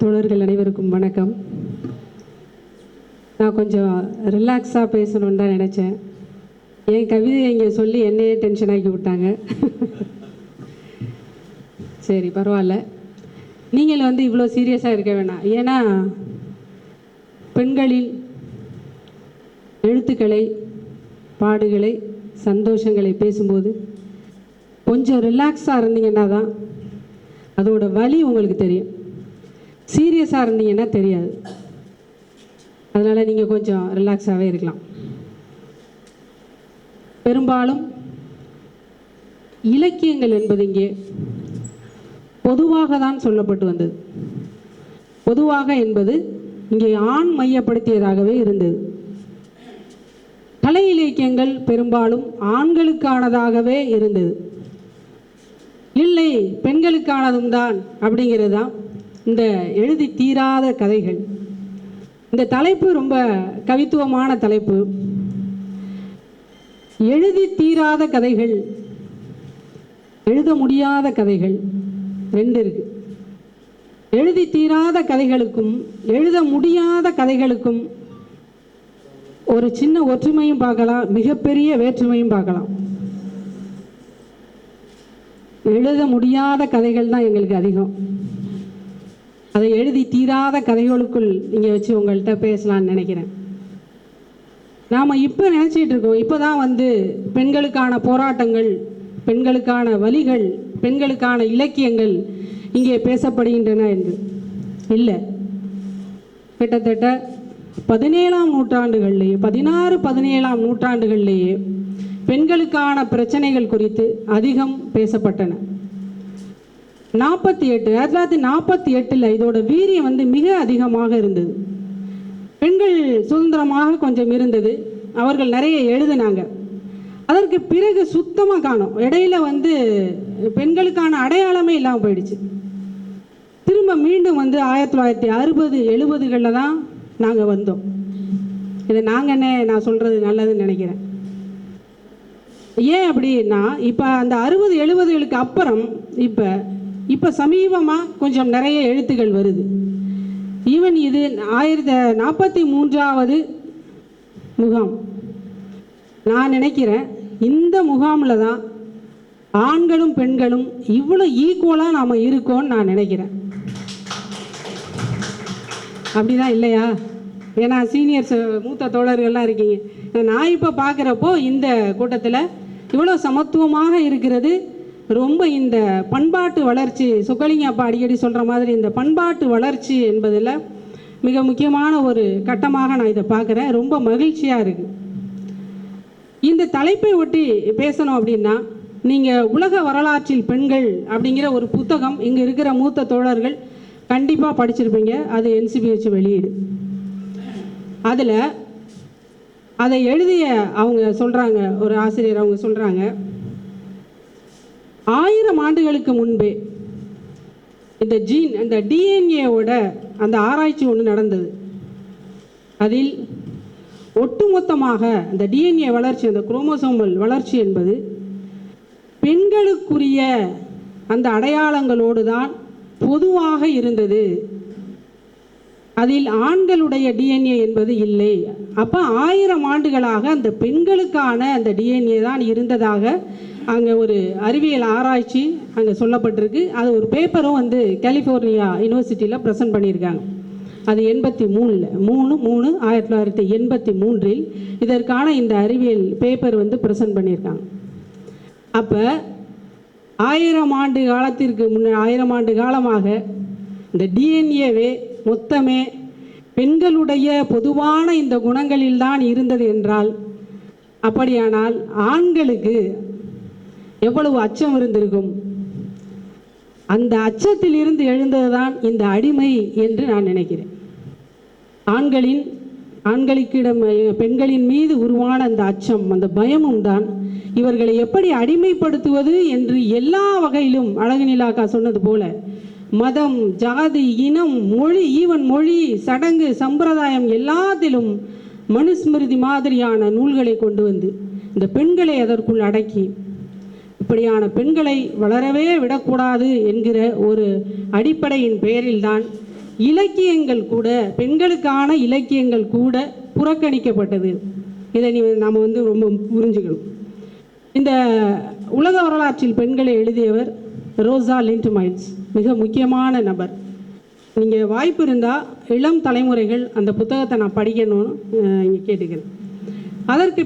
தோழர்கள் அனைவருக்கும் வணக்கம். நான் கொஞ்சம் ரிலாக்ஸாக பேசணுன்னு தான் நினச்சேன். என் கவிதையை இங்கே சொல்லி என்னையே டென்ஷன் ஆக்கி விட்டாங்க. சரி பரவாயில்ல. நீங்கள் வந்து இவ்வளோ சீரியஸாக இருக்க வேணாம். ஏன்னா பெண்களின் எழுத்துக்களை பாடுகளை சந்தோஷங்களை பேசும்போது கொஞ்சம் ரிலாக்ஸாக இருந்தீங்கன்னா தான் அதோட வலி உங்களுக்கு தெரியும். சீரியஸாக இருந்தீங்கன்னா தெரியாது. அதனால் நீங்கள் கொஞ்சம் ரிலாக்ஸாகவே இருக்கலாம். பெரும்பாலும் இலக்கியங்கள் என்பது இங்கே பொதுவாக தான் சொல்லப்பட்டு வந்தது. பொதுவாக என்பது இங்கே ஆண் மையப்படுத்தியதாகவே இருந்தது. கலை இலக்கியங்கள் பெரும்பாலும் ஆண்களுக்கானதாகவே இருந்தது. இல்லை பெண்களுக்கானதும் தான் அப்படிங்கிறது தான் இந்த எழுதி தீராத கதைகள். இந்த தலைப்பு ரொம்ப கவித்துவமான தலைப்பு. எழுதி தீராத கதைகள் எழுத முடியாத கதைகள் ரெண்டு இருக்கு. எழுதி தீராத கதைகளுக்கும் எழுத முடியாத கதைகளுக்கும் ஒரு சின்ன ஒற்றுமையும் பார்க்கலாம் மிகப்பெரிய வேற்றுமையும் பார்க்கலாம். எழுத முடியாத கதைகள் தான் எங்களுக்கு அதிகம். அதை எழுதி தீராத கதைகளுக்குள் நீங்கள் வச்சு உங்கள்கிட்ட பேசலாம்னு நினைக்கிறேன். நாம் இப்போ நினச்சிட்டு இருக்கோம். இப்போ தான் வந்து பெண்களுக்கான போராட்டங்கள் பெண்களுக்கான வழிகள் பெண்களுக்கான இலக்கியங்கள் இங்கே பேசப்படுகின்றன என்று. இல்லை. கிட்டத்தட்ட பதினேழாம் நூற்றாண்டுகள்லேயே பதினாறு பதினேழாம் நூற்றாண்டுகள்லேயே பெண்களுக்கான பிரச்சனைகள் குறித்து அதிகம் பேசப்பட்டன. நாற்பத்தி எட்டு ஆயிரத்தி தொள்ளாயிரத்தி நாற்பத்தி எட்டில் இதோட வீரியம் வந்து மிக அதிகமாக இருந்தது. பெண்கள் சுதந்திரமாக கொஞ்சம் இருந்தது. அவர்கள் நிறைய எழுதினாங்க. அதற்கு பிறகு சுத்தமாக காணும். இடையில வந்து பெண்களுக்கான அடையாளமே இல்லாமல் போயிடுச்சு. திரும்ப மீண்டும் வந்து ஆயிரத்தி தொள்ளாயிரத்தி அறுபது எழுபதுகளில் தான் நாங்கள் வந்தோம். இதை நாங்கள் என்ன நான் சொல்கிறது நல்லதுன்னு நினைக்கிறேன். ஏன் அப்படின்னா இப்போ அந்த அறுபது எழுபதுகளுக்கு அப்புறம் இப்போ இப்போ சமீபமாக கொஞ்சம் நிறைய எழுத்துக்கள் வருது. ஈவன் இது ஆயிரத்தி நாற்பத்தி மூன்றாவது முகாம். நான் நினைக்கிறேன் இந்த முகாமில் தான் ஆண்களும் பெண்களும் இவ்வளோ ஈக்குவலாக நாம் இருக்கோம்னு நான் நினைக்கிறேன். அப்படிதான் இல்லையா? ஏன்னா சீனியர்ஸ் மூத்த தோழர்கள்லாம் இருக்கீங்க. நான் இப்போ பார்க்குறப்போ இந்த கூட்டத்தில் இவ்வளோ சமத்துவமாக இருக்கிறது ரொம்ப இந்த பண்பாட்டு வளர்ச்சி சுக்கலிங்க அப்பா அடிக்கடி சொல்கிற மாதிரி இந்த பண்பாட்டு வளர்ச்சி என்பதில் மிக முக்கியமான ஒரு கட்டமாக நான் இதை பார்க்குறேன். ரொம்ப மகிழ்ச்சியாக இருக்குது இந்த தலைப்பை ஒட்டி பேசணும் அப்படின்னா நீங்கள் உலக வரலாற்றில் பெண்கள் அப்படிங்கிற ஒரு புத்தகம் இங்கே இருக்கிற மூத்த தோழர்கள் கண்டிப்பாக படிச்சிருப்பீங்க. அது என்சிபிஹெச் வெளியீடு. அதில் அதை எழுதிய அவங்க சொல்கிறாங்க ஒரு ஆசிரியர் அவங்க சொல்கிறாங்க ஆயிரம் ஆண்டுகளுக்கு முன்பே இந்த ஜீன் அந்த டிஎன்ஏவோட அந்த ஆராய்ச்சி ஒன்று நடந்தது. அதில் ஒட்டுமொத்தமாக அந்த டிஎன்ஏ வளர்ச்சி அந்த குரோமோசோமல் வளர்ச்சி என்பது பெண்களுக்குரிய அந்த அடையாளங்களோடு தான் பொதுவாக இருந்தது. அதில் ஆண்களுடைய டிஎன்ஏ என்பது இல்லை. அப்போ ஆயிரம் ஆண்டுகளாக அந்த பெண்களுக்கான அந்த டிஎன்ஏ தான் இருந்ததாக அங்கே ஒரு அறிவியல் ஆராய்ச்சி அங்கே சொல்லப்பட்டிருக்கு. அது ஒரு பேப்பரும் வந்து கலிஃபோர்னியா யூனிவர்சிட்டியில் ப்ரெசென்ட் பண்ணியிருக்காங்க. அது எண்பத்தி மூணில். மூணு மூணு ஆயிரத்தி தொள்ளாயிரத்தி எண்பத்தி மூன்றில் இதற்கான இந்த அறிவியல் பேப்பர் வந்து ப்ரெசென்ட் பண்ணியிருக்காங்க. அப்போ ஆயிரம் ஆண்டு காலத்திற்கு முன்ன ஆயிரம் ஆண்டு காலமாக இந்த டிஎன்ஏவே மொத்தமே பெண்களுடைய பொதுவான இந்த குணங்களில் தான் இருந்தது என்றால் அப்படியானால் ஆண்களுக்கு எவ்வளவு அச்சம் இருந்திருக்கும்? அந்த அச்சத்தில் இருந்து எழுந்ததுதான் இந்த அடிமை என்று நான் நினைக்கிறேன். ஆண்களின் ஆண்களுக்கிடம் பெண்களின் மீது உருவான அந்த அச்சம் அந்த பயமும் தான் இவர்களை எப்படி அடிமைப்படுத்துவது என்று எல்லா வகையிலும் அழகு நிலாக்கா சொன்னது போல மதம் ஜாதி இனம் மொழி ஈவன் மொழி சடங்கு சம்பிரதாயம் எல்லாத்திலும் மனுஸ்மிருதி மாதிரியான நூல்களை கொண்டு வந்து இந்த பெண்களை அதற்குள் அடக்கி இப்படியான பெண்களை வளரவே விடக்கூடாது என்கிற ஒரு அடிப்படையின் பெயரில்தான் இலக்கியங்கள் கூட பெண்களுக்கான இலக்கியங்கள் கூட புறக்கணிக்கப்பட்டது. இதை நீ நாம் வந்து ரொம்ப புரிஞ்சுக்கணும். இந்த உலக வரலாற்றில் பெண்களை எழுதியவர் ரோசா லிண்ட் மைல்ஸ் மிக முக்கியமான நபர். நீங்கள் வாய்ப்பு இருந்தால் இளம் தலைமுறைகள் அந்த புத்தகத்தை நான் படிக்கணும்னு இங்கே கேட்டுக்கிறேன். அதற்கு